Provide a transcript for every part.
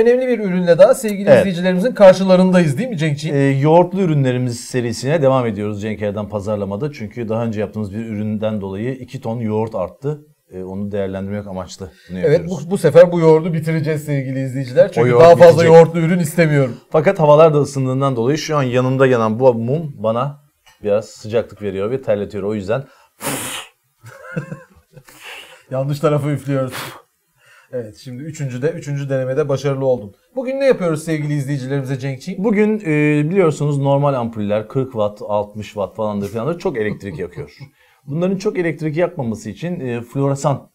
önemli bir ürünle daha sevgili Evet. izleyicilerimizin karşılarındayız değil mi Cenkçiğim? Ee, yoğurtlu ürünlerimiz serisine devam ediyoruz Cenk pazarlamada. Çünkü daha önce yaptığımız bir üründen dolayı 2 ton yoğurt arttı. Ee, onu değerlendirmek amaçlı Evet bu, bu sefer bu yoğurdu bitireceğiz sevgili izleyiciler. Çünkü daha fazla bitecek. yoğurtlu ürün istemiyorum. Fakat havalar da ısındığından dolayı şu an yanımda yanan bu mum bana biraz sıcaklık veriyor ve terletiyor. O yüzden Yanlış tarafa üflüyoruz. Evet şimdi üçüncüde, üçüncü denemede başarılı oldum. Bugün ne yapıyoruz sevgili izleyicilerimize Cenkçiğim? bugün e, biliyorsunuz normal ampuller 40 watt, 60 watt falandır falandır çok elektrik yakıyor. Bunların çok elektrik yakmaması için e, floresan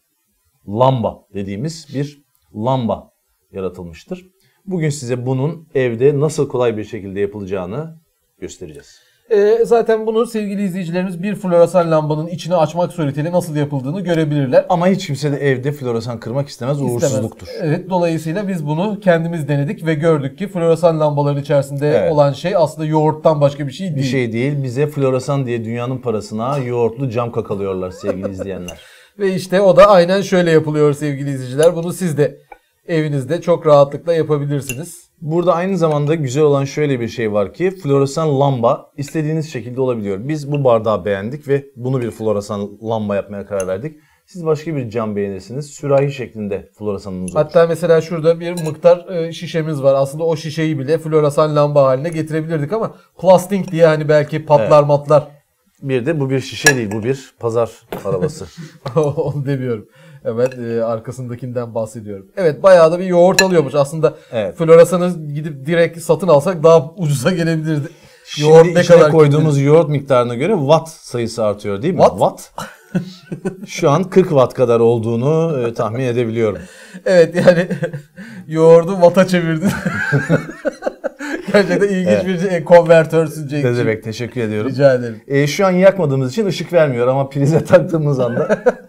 lamba dediğimiz bir lamba yaratılmıştır. Bugün size bunun evde nasıl kolay bir şekilde yapılacağını göstereceğiz. Ee, zaten bunu sevgili izleyicilerimiz bir floresan lambanın içini açmak suretiyle nasıl yapıldığını görebilirler. Ama hiç kimse de evde floresan kırmak istemez, İstemez. uğursuzluktur. Evet dolayısıyla biz bunu kendimiz denedik ve gördük ki floresan lambaların içerisinde Evet. olan şey aslında yoğurttan başka bir şey değil. Bir şey değil, bize floresan diye dünyanın parasına yoğurtlu cam kakalıyorlar sevgili izleyenler. Ve işte o da aynen şöyle yapılıyor sevgili izleyiciler. Bunu siz de evinizde çok rahatlıkla yapabilirsiniz. Burada aynı zamanda güzel olan şöyle bir şey var ki floresan lamba istediğiniz şekilde olabiliyor. Biz bu bardağı beğendik ve bunu bir floresan lamba yapmaya karar verdik. Siz başka bir cam beğenirsiniz. Sürahi şeklinde floresanınız olur. Hatta mesela şurada bir miktar e, şişemiz var. Aslında o şişeyi bile floresan lamba haline getirebilirdik ama plastik diye hani belki patlar matlar. Bir de bu bir şişe değil, bu bir pazar arabası. Onu demiyorum. Evet e, arkasındakinden bahsediyorum. Evet bayağı da bir yoğurt alıyormuş. Aslında Evet. floresanı gidip direkt satın alsak daha ucuza gelebilirdi. Şimdi içine koyduğumuz yoğurt miktarına göre watt sayısı artıyor değil mi? Watt? Şu an 40 watt kadar olduğunu e, tahmin edebiliyorum. Evet yani yoğurdu vata çevirdin. Gerçekten ilginç bir şey, konvertörsün Ne Cenk'ciğim. demek teşekkür ediyorum. Rica ederim. E, şu an yakmadığımız için ışık vermiyor ama prize taktığımız anda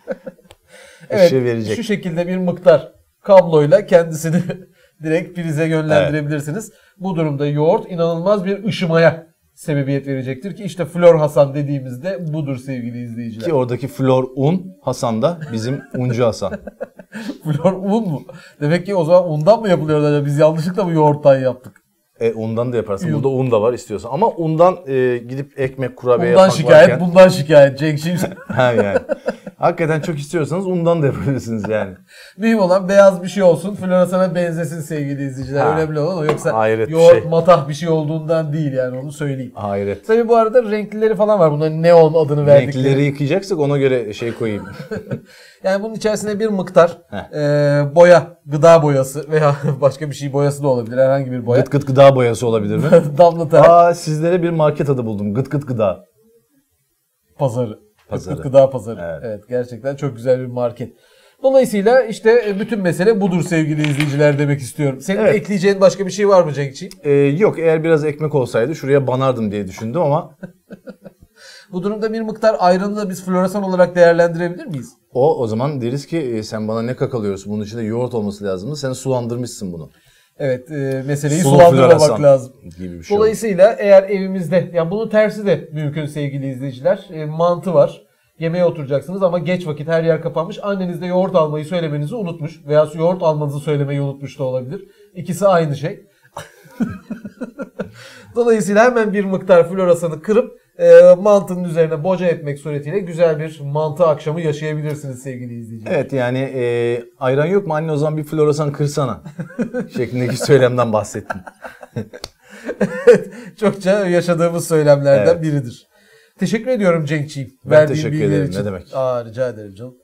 Evet ışığı verecek. şu şekilde bir miktar kabloyla kendisini direkt prize yönlendirebilirsiniz. Bu durumda yoğurt inanılmaz bir ışımaya sebebiyet verecektir ki işte Flor Hasan dediğimizde budur sevgili izleyiciler. Ki oradaki flor un Hasan da bizim uncu Hasan. Flor un mu? Demek ki o zaman undan mı yapılıyor acaba? Biz yanlışlıkla mı yoğurttan yaptık? E, undan da yaparsın. Burada un da var istiyorsan. Ama undan e, gidip ekmek kurabiye Bundan yapmak şikayet, varken. bundan şikayet. Cenk'ciğim ha yani. Hakikaten çok istiyorsanız undan da yapabilirsiniz yani. mühim olan beyaz bir şey olsun. Floresan'a benzesin sevgili izleyiciler. Ha. Önemli olan o. Yoksa Hayret yoğurt şey. matah bir şey olduğundan değil yani onu söyleyeyim. Hayret. Tabii bu arada renklileri falan var. Bunların neon adını verdikleri. Renklileri yıkayacaksak ona göre şey koyayım. Yani bunun içerisine bir miktar Heh. e, boya, gıda boyası veya başka bir şey boyası da olabilir. Herhangi bir boya. gıt gıt gıda boyası olabilir mi? Damlatarak Aa sizlere bir market adı buldum. Gıt gıt gıda. pazarı. Pazarı. Gıt gıda pazarı. Evet. Evet. gerçekten çok güzel bir market. Dolayısıyla işte e, bütün mesele budur sevgili izleyiciler demek istiyorum. Senin Evet. ekleyeceğin başka bir şey var mı Cenkçiğim? Ee, yok eğer biraz ekmek olsaydı şuraya banardım diye düşündüm ama Bu durumda bir miktar ayranı da biz floresan olarak değerlendirebilir miyiz? o o zaman deriz ki e, sen bana ne kakalıyorsun? Bunun içinde yoğurt olması lazımdı. Sen sulandırmışsın bunu. Evet, e, meseleyi Sulu sulandırmamak lazım. Gibi bir şey. Dolayısıyla eğer evimizde, yani bunun tersi de mümkün sevgili izleyiciler. E, mantı var. Yemeğe oturacaksınız ama geç vakit her yer kapanmış. Anneniz de yoğurt almayı söylemenizi unutmuş. Veya yoğurt almanızı söylemeyi unutmuş da olabilir. İkisi aynı şey. Dolayısıyla hemen bir miktar floresanı kırıp e, mantının üzerine boca etmek suretiyle güzel bir mantı akşamı yaşayabilirsiniz sevgili izleyiciler. Evet yani e, ayran yok mu anne o zaman bir floresan kırsana şeklindeki söylemden bahsettim. Çokça yaşadığımız söylemlerden Evet. biridir. Teşekkür ediyorum Cenkçiğim. Ben teşekkür ederim, ne demek. Aa, rica ederim canım.